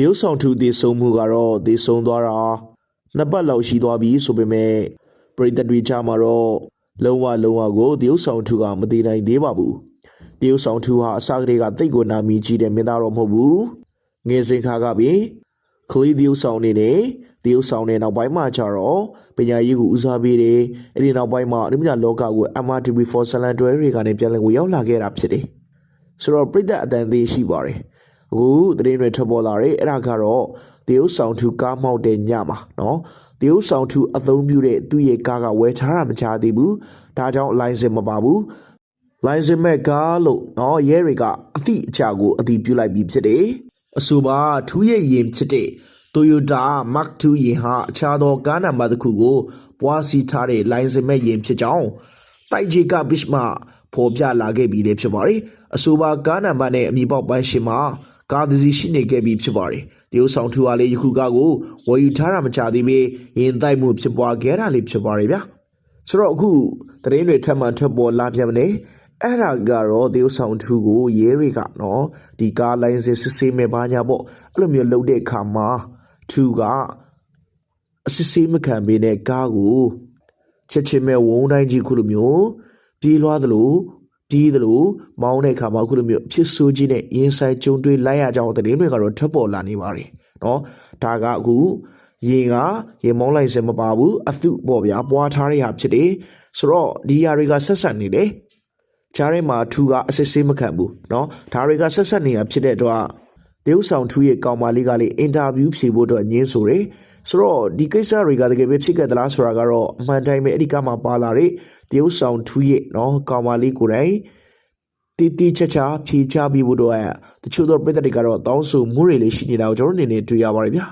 တရုတ်ဆောင်ထူတည်ဆုံမှုကတော့တည်ဆုံသွားတာနှစ်ပတ်လောက်ရှိသွားပြီဆိုပေမဲ့ပရိသတ်တွေကြားမှာတော့လုံးဝလုံးဝကိုတရုတ်ဆောင်ထူကမတည်နိုင်သေးပါဘူးတရုတ်ဆောင်ထူဟာအစကတည်းကတိတ်ကိုနာမည်ကြီးတဲ့မင်းသားတော့မဟုတ်ဘူးငယ်စဉ်ခါကပင်ခလီတရုတ်ဆောင်နေနဲ့တရုတ်ဆောင်တဲ့နောက်ပိုင်းမှာကျတော့ပညာရေးကိုဦးစားပေးတယ်အဲ့ဒီနောက်ပိုင်းမှာအနည်းငယ်လောကကို MRTV4 ဆလန်တွဲတွေကနေပြန်လည်ဝင်ရောက်လာခဲ့တာဖြစ်တယ်ဆိုတော့ပရိသတ်အတန်သေးရှိပါတယ် အခုသတင်းတွေထွက်ပေါ်လာတယ်အဲ့ဒါကတော့တရုတ်ဆောင်ထူကားမောက်တဲ့ညမှာနော်တရုတ်ဆောင်ထူအသုံးပြုတဲ့သူ့ရဲ့ကားကဝယ်ထားတာမချသေးဘူးဒါကြောင့်လိုင်စင်မပါဘူးလိုင်စင်မဲ့ကားလို့နော်ရဲတွေကအသည့်အချာကိုအတည်ပြုလိုက်ပြီးဖြစ်တယ်အဆိုပါထူးရဲ့ရင်ဖြစ်တဲ့ Toyota Mark II ယာဉ်ဟာအခြားသောကားနံပါတ်တစ်ခုကိုပွားစီထားတဲ့လိုင်စင်မဲ့ယာဉ်ဖြစ်ကြောင်းတိုက်ဂျီကဘစ်မှဖော်ပြလာခဲ့ပြီးလည်းဖြစ်ပါတယ်အဆိုပါကားနံပါတ်နဲ့အမည်ပေါက်ပန်းရှင်မှာ ကားတစ်စီးရှိနေခဲ့ပြီးဖြစ်ပါတယ်။တရုတ်ဆောင်ထူဟာလေယခုကားကိုဝယ်ယူထားတာမချသေးပေရင်တိုက်မှုဖြစ်ပွားခဲ့တာလေးဖြစ်ပါတယ်ဗျာ။ဆိုတော့အခုသတင်းတွေထပ်မံထွက်ပေါ်လာပြန်မလဲ။အဲ့ဒါကတော့တရုတ်ဆောင်ထူကိုရဲတွေကနော်ဒီကားလိုင်းစစ်စစ်ဆေးမဲ့ပါညာပေါ့အဲ့လိုမျိုးလုပ်တဲ့အခါမှာထူကအစစ်ဆေးမခံပေနဲ့ကားကိုချက်ချင်းမဲ့ဝုန်းတိုင်းကြီးခုလိုမျိုးပြေးလွှားသလို ပြီးသလိုမောင်းတဲ့အခါမှာအခုလိုမျိုးအဖြစ်ဆိုးကြီးနဲ့ရင်ဆိုင်ကြုံတွေ့လိုက်ရကြအောင်သတင်းတွေကတော့ထွက်ပေါ်လာနေပါတယ်เนาะဒါကအခုရင်ကရင်မောင်းလိုက်စင်မပါဘူးအသုပေါ့ဗျာပွားထားတဲ့ဟာဖြစ်တယ်ဆိုတော့ဒီຢာတွေကဆက်ဆက်နေတယ်ဂျားထဲမှာထူကအစစ်ဆေးမခံဘူးเนาะဒါတွေကဆက်ဆက်နေတာဖြစ်တဲ့အတွက် တေဦးဆောင်ထူးရဲ့ကောင်မလေးကလည်းအင်တာဗျူးဖြေဖို့အတွက်ညင်းဆိုတယ်ဆိုတော့ဒီကိစ္စတွေကတကယ်ပဲဖြစ်ခဲ့သလားဆိုတာကတော့အမှန်တိုင်းပဲအဲ့ဒီကမှပါလာတဲ့တေဦးဆောင်ထူးရဲ့နော်ကောင်မလေးကိုယ်တိုင်တီတီချာချာဖြေချပြီးဖို့တော့တချို့သောပြည်သက်တွေကတော့တောင်းဆိုမှုတွေလည်းရှိနေတာကိုကျွန်တော်အနေနဲ့တွေ့ရပါတယ်ဗျာ